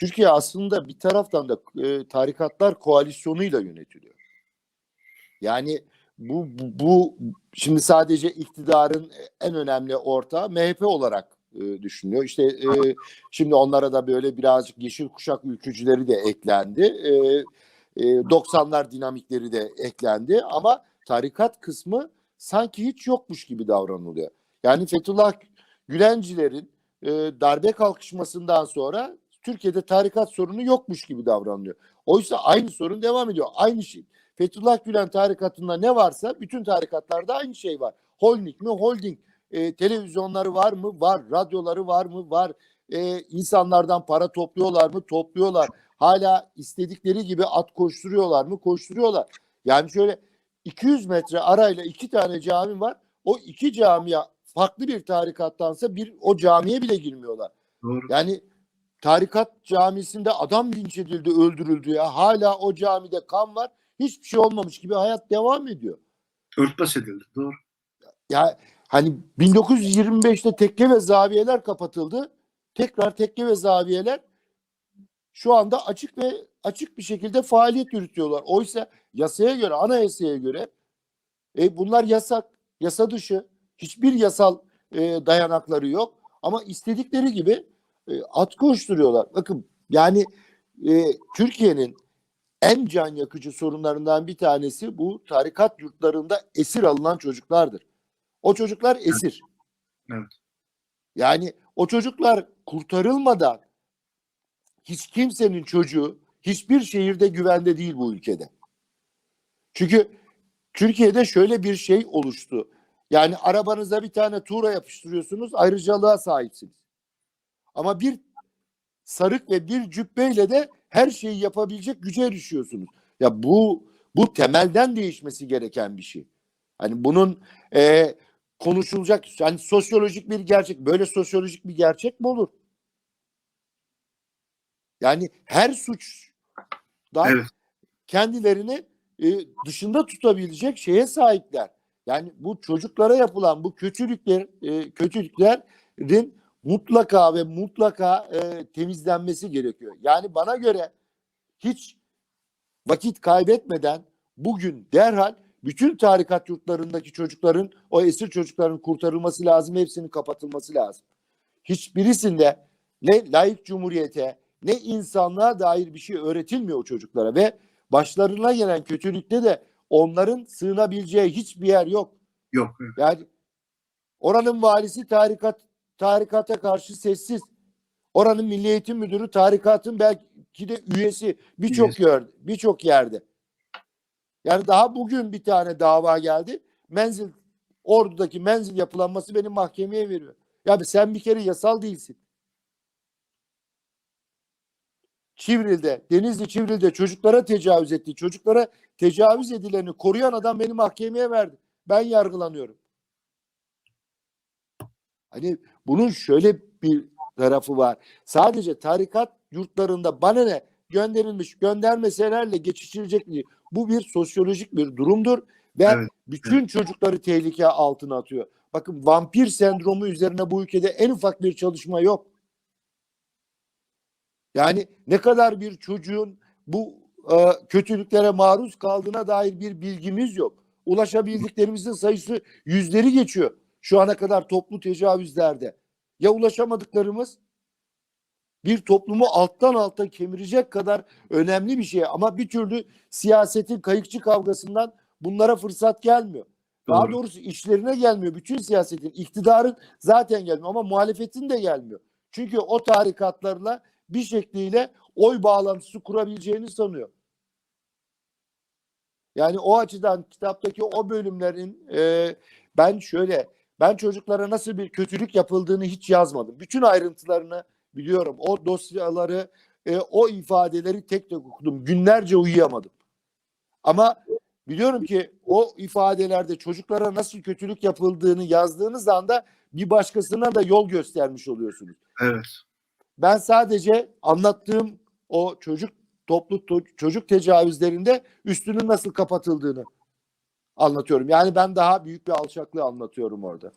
Türkiye aslında bir taraftan da e, tarikatlar koalisyonuyla yönetiliyor. Yani bu, bu, bu şimdi sadece iktidarın en önemli ortağı MHP olarak e, düşünüyor. İşte e, şimdi onlara da böyle birazcık yeşil kuşak ülkücüleri de eklendi. E, e, 90'lar dinamikleri de eklendi ama tarikat kısmı sanki hiç yokmuş gibi davranılıyor. Yani Fethullah Gülencilerin e, darbe kalkışmasından sonra Türkiye'de tarikat sorunu yokmuş gibi davranılıyor. Oysa aynı sorun devam ediyor. Aynı şey. Fethullah Gülen tarikatında ne varsa bütün tarikatlarda aynı şey var. Holding mi? Holding. E, televizyonları var mı? Var. Radyoları var mı? Var. E, insanlardan para topluyorlar mı? Topluyorlar. Hala istedikleri gibi at koşturuyorlar mı? Koşturuyorlar. Yani şöyle 200 metre arayla iki tane cami var. O iki camiye farklı bir tarikattansa bir o camiye bile girmiyorlar. Doğru. Yani tarikat camisinde adam linç edildi, öldürüldü ya. Hala o camide kan var. Hiçbir şey olmamış gibi hayat devam ediyor. Örtbas edildi. Doğru. Ya hani 1925'te tekke ve zaviyeler kapatıldı. Tekrar tekke ve zaviyeler şu anda açık ve açık bir şekilde faaliyet yürütüyorlar. Oysa yasaya göre, anayasaya göre e, bunlar yasak, yasa dışı. Hiçbir yasal e, dayanakları yok. Ama istedikleri gibi e, at koşturuyorlar. Bakın yani e, Türkiye'nin en can yakıcı sorunlarından bir tanesi bu tarikat yurtlarında esir alınan çocuklardır. O çocuklar esir. Evet. Yani o çocuklar kurtarılmadan hiç kimsenin çocuğu hiçbir şehirde güvende değil bu ülkede. Çünkü Türkiye'de şöyle bir şey oluştu. Yani arabanıza bir tane tuğra yapıştırıyorsunuz, ayrıcalığa sahipsiniz. Ama bir sarık ve bir cübbeyle de her şeyi yapabilecek güce erişiyorsunuz. Ya bu bu temelden değişmesi gereken bir şey. Hani bunun e, konuşulacak, hani sosyolojik bir gerçek, böyle sosyolojik bir gerçek mi olur? Yani her suçdan Evet. kendilerini e, dışında tutabilecek şeye sahipler. Yani bu çocuklara yapılan bu kötülükler, e, kötülüklerin mutlaka ve mutlaka e, temizlenmesi gerekiyor. Yani bana göre hiç vakit kaybetmeden bugün derhal bütün tarikat yurtlarındaki çocukların, o esir çocukların kurtarılması lazım, hepsinin kapatılması lazım. Hiçbirisinde ne layık cumhuriyete, ne insanlığa dair bir şey öğretilmiyor o çocuklara ve başlarına gelen kötülükte de onların sığınabileceği hiçbir yer yok. Yok. Yani oranın valisi tarikat tarikata karşı sessiz. Oranın milli eğitim müdürü tarikatın belki de üyesi birçok yer birçok yerde. Yani daha bugün bir tane dava geldi. Menzil Ordu'daki menzil yapılanması benim mahkemeye veriyor. Ya sen bir kere yasal değilsin. Çivril'de, Denizli Çivril'de çocuklara tecavüz etti. Çocuklara tecavüz edileni koruyan adam beni mahkemeye verdi. Ben yargılanıyorum. Hani bunun şöyle bir tarafı var. Sadece tarikat yurtlarında bana ne gönderilmiş göndermeselerle geçişilecek değil. Bu bir sosyolojik bir durumdur ve Evet, bütün çocukları tehlike altına atıyor. Bakın vampir sendromu üzerine bu ülkede en ufak bir çalışma yok. Yani ne kadar bir çocuğun bu e, kötülüklere maruz kaldığına dair bir bilgimiz yok. Ulaşabildiklerimizin sayısı yüzleri geçiyor şu ana kadar toplu tecavüzlerde. Ya ulaşamadıklarımız bir toplumu alttan alta kemirecek kadar önemli bir şey ama bir türlü siyasetin kayıkçı kavgasından bunlara fırsat gelmiyor. Daha Doğru. doğrusu işlerine gelmiyor. Bütün siyasetin, iktidarın zaten gelmiyor ama muhalefetin de gelmiyor. Çünkü o tarikatlarla bir şekliyle oy bağlantısı kurabileceğini sanıyor. Yani o açıdan kitaptaki o bölümlerin e, ben şöyle ben çocuklara nasıl bir kötülük yapıldığını hiç yazmadım. Bütün ayrıntılarını biliyorum. O dosyaları, e, o ifadeleri tek tek okudum. Günlerce uyuyamadım. Ama biliyorum ki o ifadelerde çocuklara nasıl kötülük yapıldığını yazdığınız anda bir başkasına da yol göstermiş oluyorsunuz. Evet. Ben sadece anlattığım o çocuk toplu to- çocuk tecavüzlerinde üstünün nasıl kapatıldığını anlatıyorum. Yani ben daha büyük bir alçaklığı anlatıyorum orada.